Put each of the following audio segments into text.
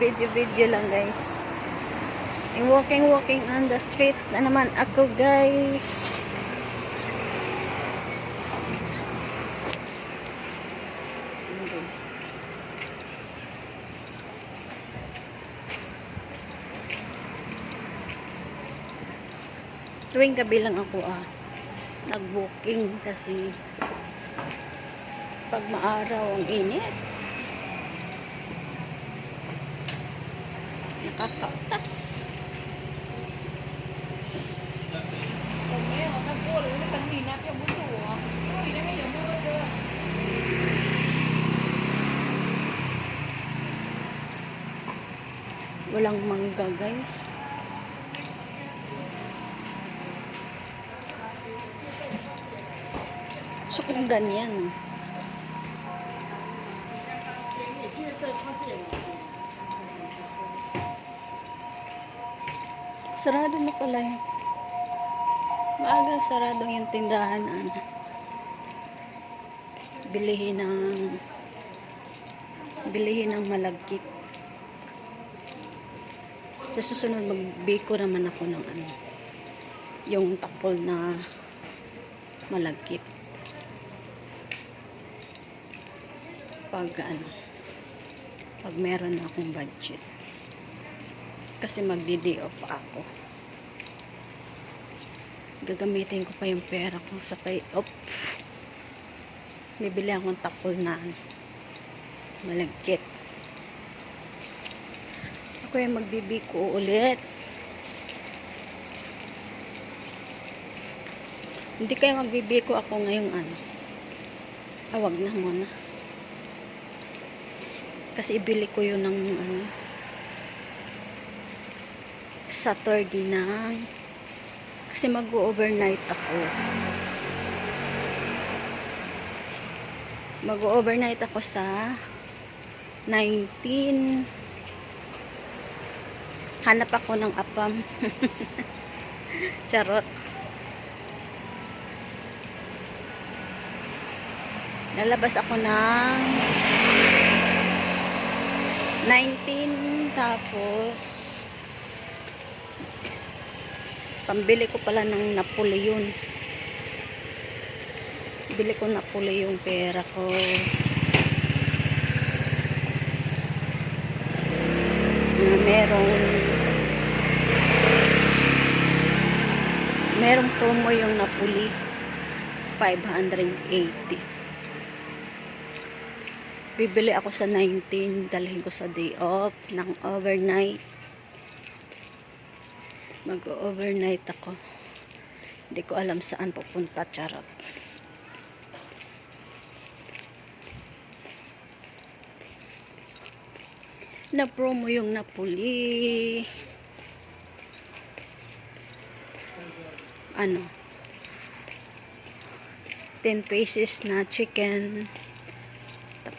Video-video lang guys. Yung walking walking on the street na naman ako guys. Tuwing gabi lang ako ah nag-booking kasi pag maaraw ang init. Nakakautas. Walang mangga guys. So kung ganyan sarado na pala yun. Maaga sarado yung tindahan ano. Bilihin ng bilihin ng malagkit. Sa susunod magbiko naman ako ng ano yung tapol na malagkit. Pag ano pag meron na akong budget. Kasi magdi pa ako. Gagamitin ko pa yung pera ko sa pay op. Bibili akong tapol na ano, malagkit. Ako yung magbibiko ulit. Hindi kayo magbibiko ako ngayong ano. Awag na muna kasi ibili ko yun ng ano Saturday ng kasi mag-overnight ako. Mag-overnight ako sa 19 hanap ako ng apam. Charot. Lalabas ako ng 19 tapos pambili ko pala ng Napoleon. Bili ko Napoli yung pera ko. Na merong merong promo yung Napoli 580 bibili ako sa 19 dalhin ko sa day off ng overnight. Mag overnight ako. Hindi ko alam saan pupunta charot. Na promo yung napuli. Ano? 10 pieces na chicken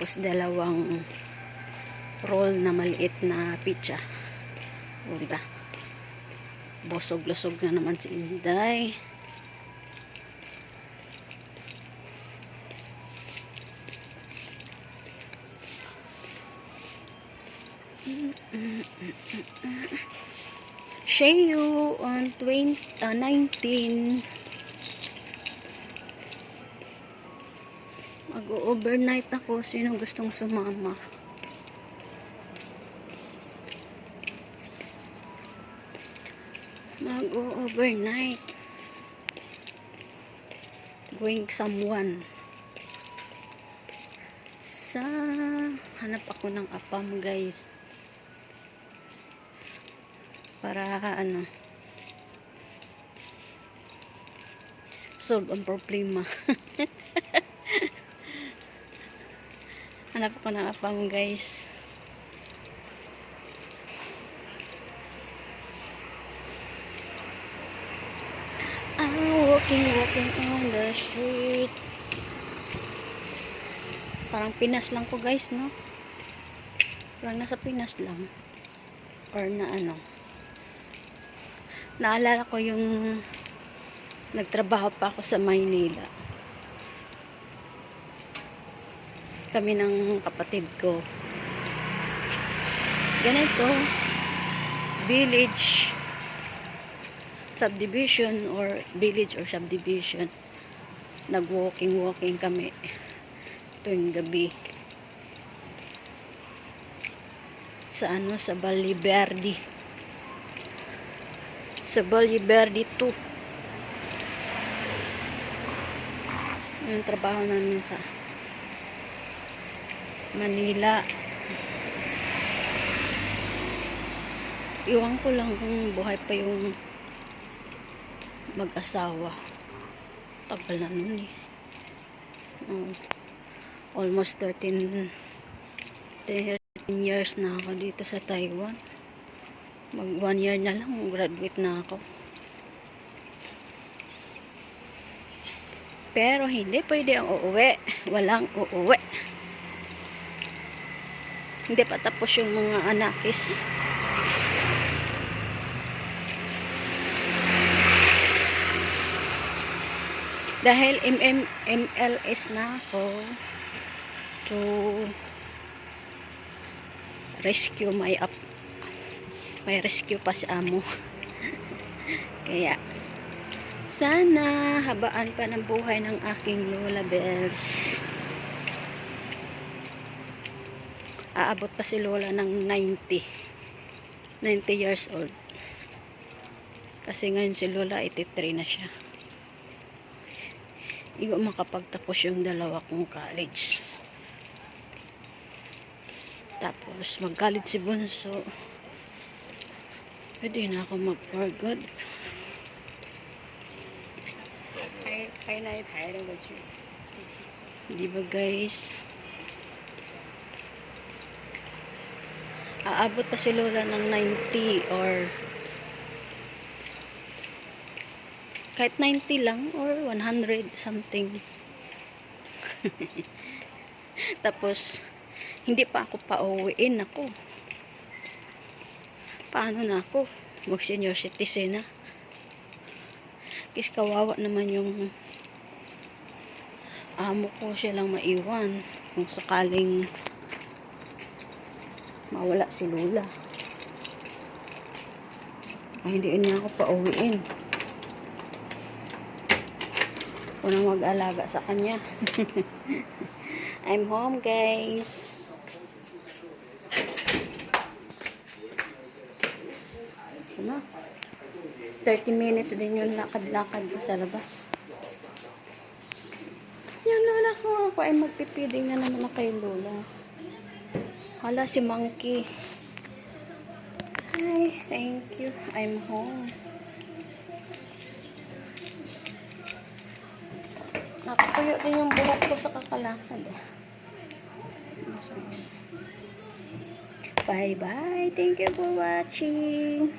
tapos dalawang roll na maliit na pizza. O diba? Bosog-lusog na naman si Inday. Sheo on 20, uh, 19 mag-overnight ako. Sino gustong sumama? Mag-overnight. Going someone. Sa hanap ako ng apam guys. Para ano solve ang problema hanap ako ng apam guys. I'm walking walking on the street. Parang Pinas lang ko guys no? Parang nasa Pinas lang. Or na ano. Naalala ko yung nagtrabaho pa ako sa Maynila kami ng kapatid ko. Ganito, village subdivision or village or subdivision. Nag-walking-walking kami tuwing gabi. Sa ano, sa Valle Verde. Sa Valle Verde 2. Yung trabaho namin sa Manila. Iwan ko lang kung buhay pa yung mag-asawa. Tagal na nun eh. Mm. almost 13 13 years na ako dito sa Taiwan. Mag one year na lang, graduate na ako. Pero hindi pwede ang uuwi. Walang uuwi. Hindi pa tapos yung mga anakis. Dahil MM, MLS na ako to rescue my up may rescue pa si amo kaya sana habaan pa ng buhay ng aking Lola Bells aabot pa si Lola ng 90 90 years old kasi ngayon si Lola 83 na siya hindi ko makapagtapos yung dalawa kong college. Tapos, mag-college si Bunso. Pwede na ako mag-for good. 拍拍那一排那个剧， Di ba guys? Aabot pa si Lola ng 90 or kahit 90 lang or 100 something. Tapos, hindi pa ako pauwiin ako. Paano na ako? Mag senior citizen na. Kasi kawawa naman yung amo ko siya lang maiwan kung sakaling mawala si Lula. Ay, hindi niya ako pauwiin. Na mag-alaga sa kanya. I'm home, guys. Na. 30 minutes din yung lakad-lakad ko sa labas. Yan, lola ko. Ako ay magpipiding na naman na kay lola. Hala, si Monkey. Hi, thank you. I'm home. Nakatuyo din yung buhok ko sa kakalakad. Bye-bye. Thank you for watching.